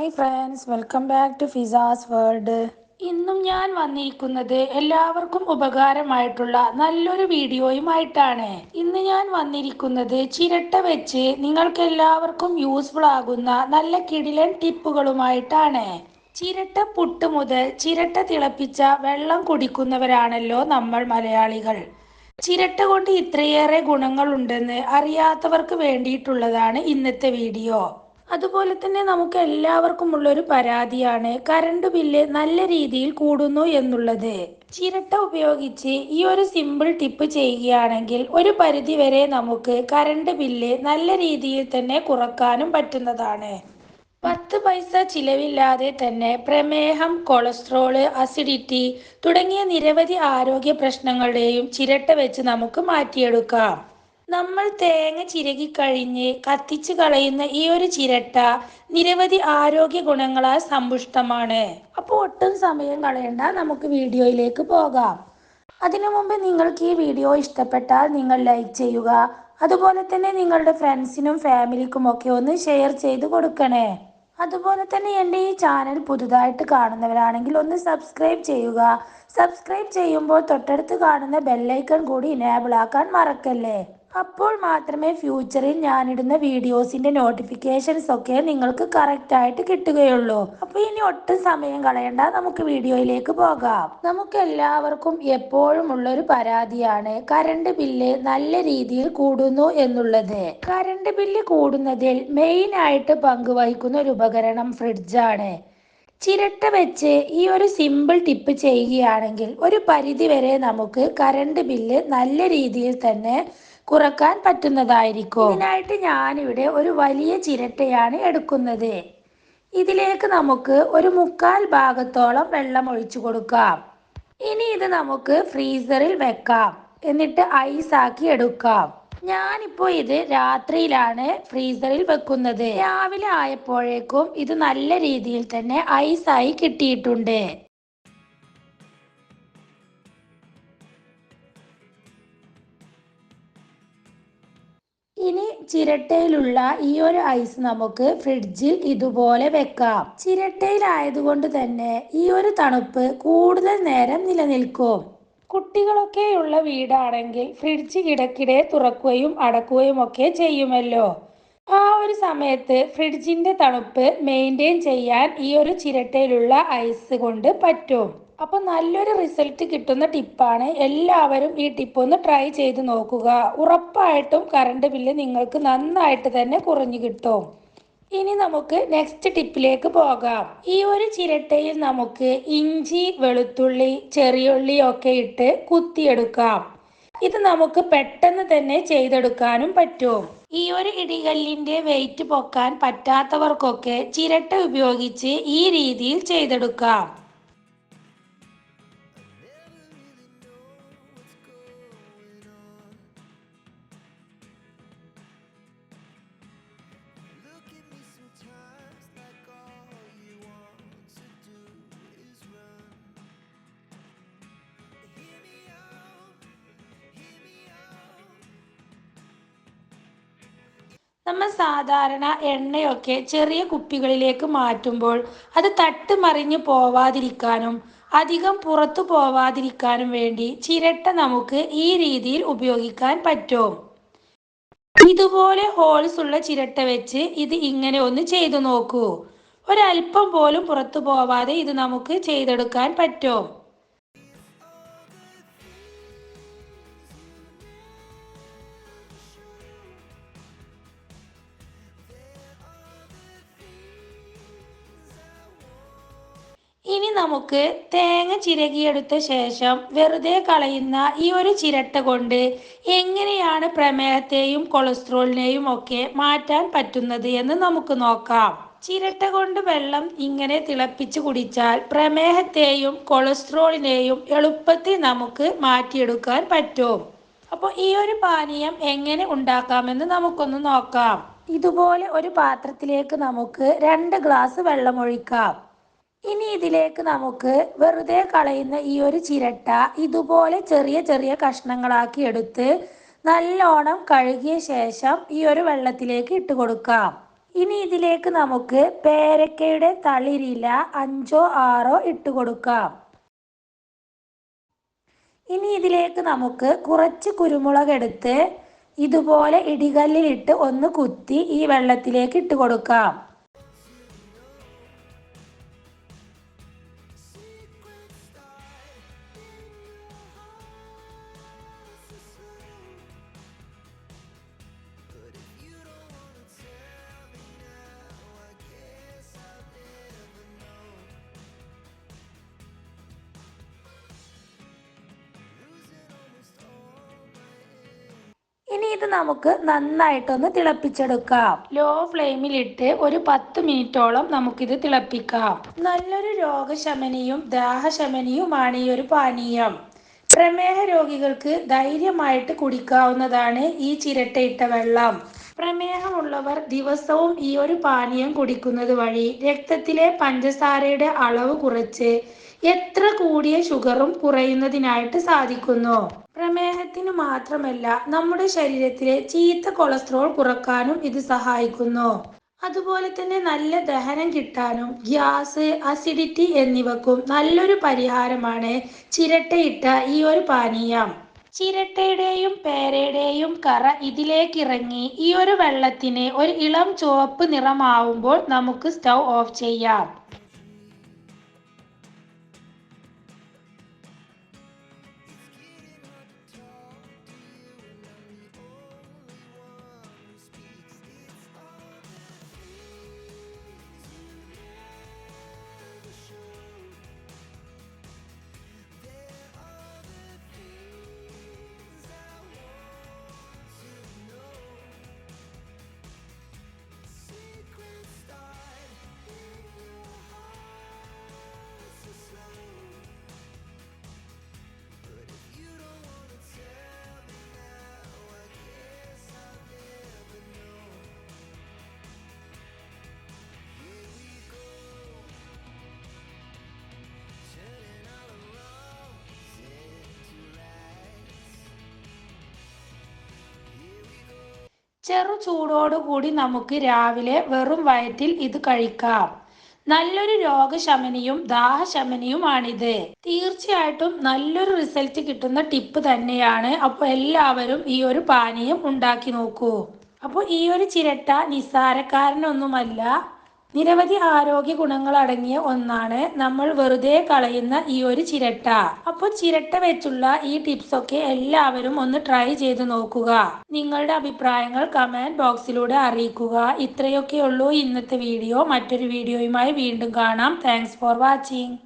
Hi friends welcome back to Fiza's world ഇന്നും ഞാൻ വന്നിരിക്കുന്നത് എല്ലാവർക്കും ഉപകാരമായിട്ടുള്ള നല്ലൊരു വീഡിയോയുമായിട്ടാണ്. ഇന്ന് ഞാൻ വന്നിരിക്കുന്നത് ചിരട്ട വെച്ച് നിങ്ങൾക്ക് എല്ലാവർക്കും യൂസ്ഫുൾ ആകുന്ന നല്ല കിടിലൻ ടിപ്പുകളുമായിട്ടാണ്. ചിരട്ട പുട്ട് മുതൽ ചിരട്ട തിളപ്പിച്ച വെള്ളം കുടിക്കുന്നവരാണല്ലോ നമ്മൾ മലയാളികൾ. ചിരട്ട കൊണ്ട് ഇത്രയേറെ ഗുണങ്ങളുണ്ടെന്ന് അറിയാത്തവർക്ക് വേണ്ടിയിട്ടുള്ളതാണ് ഇന്നത്തെ വീഡിയോ. അതുപോലെ തന്നെ നമുക്ക് എല്ലാവർക്കും ഉള്ളൊരു പരാതിയാണ്. കറണ്ട് ബില്ല് നല്ല രീതിയിൽ കൂടുന്നു എന്നുള്ളത്. ചിരട്ട ഉപയോഗിച്ച് ഈ ഒരു സിമ്പിൾ ടിപ്പ് ചെയ്യുകയാണെങ്കിൽ ഒരു പരിധി വരെ നമുക്ക് കറണ്ട് ബില്ല് നല്ല രീതിയിൽ തന്നെ കുറക്കാനും പറ്റുന്നതാണ്. പത്ത് പൈസ ചിലവില്ലാതെ തന്നെ പ്രമേഹം കൊളസ്ട്രോൾ അസിഡിറ്റി തുടങ്ങിയ നിരവധി ആരോഗ്യ പ്രശ്നങ്ങളുടെയും ചിരട്ട വെച്ച് നമുക്ക് മാറ്റിയെടുക്കാം. നമ്മൾ തേങ്ങ ചിരകി കഴിഞ്ഞ് കത്തിച്ചു കളയുന്ന ഈ ഒരു ചിരട്ട നിരവധി ആരോഗ്യ ഗുണങ്ങളാൽ സമ്പുഷ്ടമാണ്. അപ്പോൾ ഒട്ടും സമയം കളയണ്ട. നമുക്ക് വീഡിയോയിലേക്ക് പോകാം. അതിനു മുമ്പ് നിങ്ങൾക്ക് ഈ വീഡിയോ ഇഷ്ടപ്പെട്ടാൽ നിങ്ങൾ ലൈക്ക് ചെയ്യുക. അതുപോലെ തന്നെ നിങ്ങളുടെ ഫ്രണ്ട്സിനും ഫാമിലിക്കും ഒക്കെ ഒന്ന് ഷെയർ ചെയ്ത് കൊടുക്കണേ. അതുപോലെ തന്നെ എന്റെ ഈ ചാനൽ പുതുതായിട്ട് കാണുന്നവരാണെങ്കിൽ ഒന്ന് സബ്സ്ക്രൈബ് ചെയ്യുക. സബ്സ്ക്രൈബ് ചെയ്യുമ്പോൾ തൊട്ടടുത്ത് കാണുന്ന ബെല്ലൈക്കൺ കൂടി ഇനേബിൾ ആക്കാൻ മറക്കല്ലേ? അപ്പോൾ മാത്രമേ ഫ്യൂച്ചറിൽ ഞാനിടുന്ന വീഡിയോസിന്റെ നോട്ടിഫിക്കേഷൻസ് ഒക്കെ നിങ്ങൾക്ക് കറക്റ്റ് ആയിട്ട് കിട്ടുകയുള്ളൂ. അപ്പോൾ ഇനി ഒട്ടും സമയം കളയണ്ട. നമുക്ക് വീഡിയോയിലേക്ക് പോകാം. നമുക്ക് എല്ലാവർക്കും എപ്പോഴും ഉള്ള ഒരു പരാതിയാണ് കറണ്ട് ബില്ല് നല്ല രീതിയിൽ കൂടുന്നു എന്നുള്ളത്. കറണ്ട് ബില്ല് കൂടുന്നതിൽ മെയിൻ ആയിട്ട് പങ്കുവഹിക്കുന്ന ഒരു ഉപകരണം ഫ്രിഡ്ജാണ് ചിരട്ട വെച്ച് ഈ ഒരു സിമ്പിൾ ടിപ്പ് ചെയ്യുകയാണെങ്കിൽ ഒരു പരിധി വരെ നമുക്ക് കറണ്ട് ബില്ല് നല്ല രീതിയിൽ തന്നെ കുറയ്ക്കാൻ പറ്റുന്നതായിരിക്കും. ഇതിനായിട്ട് ഞാനിവിടെ ഒരു വലിയ ചിരട്ടയാണ് എടുക്കുന്നത്. ഇതിലേക്ക് നമുക്ക് ഒരു മുക്കാൽ ഭാഗത്തോളം വെള്ളം ഒഴിച്ചു കൊടുക്കാം. ഇനി ഇത് നമുക്ക് ഫ്രീസറിൽ വെക്കാം. എന്നിട്ട് ഐസ് ആക്കി എടുക്കാം. ഞാനിപ്പോ ഇത് രാത്രിയിലാണ് ഫ്രീസറിൽ വെക്കുന്നത്. രാവിലെ ആയപ്പോഴേക്കും ഇത് നല്ല രീതിയിൽ തന്നെ ഐസായി കിട്ടിയിട്ടുണ്ട്. ഇനി ചിരട്ടയിലുള്ള ഈ ഒരു ഐസ് നമുക്ക് ഫ്രിഡ്ജിൽ ഇതുപോലെ വെക്കാം. ചിരട്ടയിലായതുകൊണ്ട് തന്നെ ഈ ഒരു തണുപ്പ് കൂടുതൽ നേരം നിലനിൽക്കും. കുട്ടികളൊക്കെയുള്ള വീടാണെങ്കിൽ ഫ്രിഡ്ജ് ഇടയ്ക്കിടെ തുറക്കുകയും അടക്കുകയും ഒക്കെ ചെയ്യുമല്ലോ. ആ ഒരു സമയത്ത് ഫ്രിഡ്ജിന്റെ തണുപ്പ് മെയിന്റെയിൻ ചെയ്യാൻ ഈ ഒരു ചിരട്ടയിലുള്ള ഐസ് കൊണ്ട് പറ്റും. അപ്പൊ നല്ലൊരു റിസൾട്ട് കിട്ടുന്ന ടിപ്പാണ് എല്ലാവരും ഈ ടിപ്പ് ഒന്ന് ട്രൈ ചെയ്ത് നോക്കുക. ഉറപ്പായിട്ടും കറണ്ട് ബില്ല് നിങ്ങൾക്ക് നന്നായിട്ട് തന്നെ കുറഞ്ഞു കിട്ടും. ഇനി നമുക്ക് നെക്സ്റ്റ് ടിപ്പിലേക്ക് പോകാം. ഈ ഒരു ചിരട്ടയിൽ നമുക്ക് ഇഞ്ചി വെളുത്തുള്ളി ചെറിയുള്ളി ഒക്കെ ഇട്ട് കുത്തിയെടുക്കാം. ഇത് നമുക്ക് പെട്ടെന്ന് തന്നെ ചെയ്തെടുക്കാനും പറ്റും. ഈ ഒരു ഇടികല്ലിന്റെ വെയിറ്റ് പൊക്കാൻ പറ്റാത്തവർക്കൊക്കെ ചിരട്ട ഉപയോഗിച്ച് ഈ രീതിയിൽ ചെയ്തെടുക്കാം. നമ്മൾ സാധാരണ എണ്ണയൊക്കെ ചെറിയ കുപ്പികളിലേക്ക് മാറ്റുമ്പോൾ അത് തട്ട് മറിഞ്ഞ് പോവാതിരിക്കാനും അധികം പുറത്തു പോവാതിരിക്കാനും വേണ്ടി ചിരട്ട നമുക്ക് ഈ രീതിയിൽ ഉപയോഗിക്കാൻ പറ്റും. ഇതുപോലെ ഹോൾസ് ഉള്ള ചിരട്ട വെച്ച് ഇത് ഇങ്ങനെ ഒന്ന് ചെയ്തു നോക്കൂ. ഒരല്പം പോലും പുറത്തു പോവാതെ ഇത് നമുക്ക് ചെയ്തെടുക്കാൻ പറ്റും. ഇനി നമുക്ക് തേങ്ങ ചിരകിയെടുത്ത ശേഷം വെറുതെ കളയുന്ന ഈ ഒരു ചിരട്ട കൊണ്ട് എങ്ങനെയാണ് പ്രമേഹത്തെയും കൊളസ്ട്രോളിനെയും ഒക്കെ മാറ്റാൻ പറ്റുന്നത് എന്ന് നമുക്ക് നോക്കാം. ചിരട്ട കൊണ്ട് വെള്ളം ഇങ്ങനെ തിളപ്പിച്ച് കുടിച്ചാൽ പ്രമേഹത്തെയും കൊളസ്ട്രോളിനെയും എളുപ്പത്തിൽ നമുക്ക് മാറ്റിയെടുക്കാൻ പറ്റും. അപ്പോൾ ഈ ഒരു പാനീയം എങ്ങനെ ഉണ്ടാക്കാമെന്ന് നമുക്കൊന്ന് നോക്കാം. ഇതുപോലെ ഒരു പാത്രത്തിലേക്ക് നമുക്ക് രണ്ട് ഗ്ലാസ് വെള്ളം ഒഴിക്കാം. ഇനി ഇതിലേക്ക് നമുക്ക് വെറുതെ കളയുന്ന ഈ ഒരു ചിരട്ട ഇതുപോലെ ചെറിയ ചെറിയ കഷ്ണങ്ങളാക്കി എടുത്ത് നല്ലോണം കഴുകിയ ശേഷം ഈ ഒരു വെള്ളത്തിലേക്ക് ഇട്ട് കൊടുക്കാം. ഇനി ഇതിലേക്ക് നമുക്ക് പേരക്കയുടെ തളിരില അഞ്ചോ ആറോ ഇട്ട് കൊടുക്കാം. ഇനി ഇതിലേക്ക് നമുക്ക് കുറച്ച് കുരുമുളക് എടുത്ത് ഇതുപോലെ ഇടികല്ലിലിട്ട് ഒന്ന് കുത്തി ഈ വെള്ളത്തിലേക്ക് ഇട്ട് കൊടുക്കാം. ഇനി ഇത് നമുക്ക് നന്നായിട്ടൊന്ന് തിളപ്പിച്ചെടുക്കാം. ലോ ഫ്ലെയിമിലിട്ട് ഒരു പത്ത് മിനിറ്റോളം നമുക്കിത് തിളപ്പിക്കാം. നല്ലൊരു രോഗശമനിയും ദാഹശമനിയുമാണ് ഈ ഒരു പാനീയം. പ്രമേഹ രോഗികൾക്ക് ധൈര്യമായിട്ട് കുടിക്കാവുന്നതാണ് ഈ ചിരട്ടയിട്ട വെള്ളം. പ്രമേഹമുള്ളവർ ദിവസവും ഈ ഒരു പാനീയം കുടിക്കുന്നത് വഴി രക്തത്തിലെ പഞ്ചസാരയുടെ അളവ് കുറച്ച് എത്ര കൂടിയ ഷുഗറും കുറയുന്നതിനായിട്ട് സാധിക്കുന്നു? പ്രമേഹത്തിന് മാത്രമല്ല നമ്മുടെ ശരീരത്തിലെ ചീത്ത കൊളസ്ട്രോൾ കുറക്കാനും ഇത് സഹായിക്കുന്നു. അതുപോലെ തന്നെ നല്ല ദഹനം കിട്ടാനും ഗ്യാസ് അസിഡിറ്റി എന്നിവക്കും നല്ലൊരു പരിഹാരമാണ് ചിരട്ടയിട്ട ഈ ഒരു പാനീയം. ചിരട്ടയുടെയും പേരയുടെയും കറ ഇതിലേക്ക് ഇറങ്ങി ഈ ഒരു വെള്ളത്തിന് ഒരു ഇളം ചുവപ്പ് നിറമാവുമ്പോൾ നമുക്ക് സ്റ്റൗ ഓഫ് ചെയ്യാം. ചെറു ചൂടോടുകൂടി നമുക്ക് രാവിലെ വെറും വയറ്റിൽ ഇത് കഴിക്കാം. നല്ലൊരു രോഗശമനിയും ദാഹശമനിയുമാണിത്. തീർച്ചയായിട്ടും നല്ലൊരു റിസൾട്ട് കിട്ടുന്ന ടിപ്പ് തന്നെയാണ്. അപ്പോൾ എല്ലാവരും ഈ ഒരു പാനീയം ഉണ്ടാക്കി നോക്കൂ. അപ്പോൾ ഈ ഒരു ചിരട്ട നിസ്സാരക്കാരനൊന്നുമല്ല. നിരവധി ആരോഗ്യ ഗുണങ്ങൾ അടങ്ങിയ ഒന്നാണ് നമ്മൾ വെറുതെ കളയുന്ന ഈ ഒരു ചിരട്ട. അപ്പോൾ ചിരട്ട വെച്ചുള്ള ഈ ടിപ്സ് ഒക്കെ എല്ലാവരും ഒന്ന് ട്രൈ ചെയ്ത് നോക്കുക. നിങ്ങളുടെ അഭിപ്രായങ്ങൾ കമന്റ് ബോക്സിലൂടെ അറിയിക്കുക. ഇത്രയൊക്കെയുള്ളൂ ഇന്നത്തെ വീഡിയോ. മറ്റൊരു വീഡിയോയുമായി വീണ്ടും കാണാം. Thanks for watching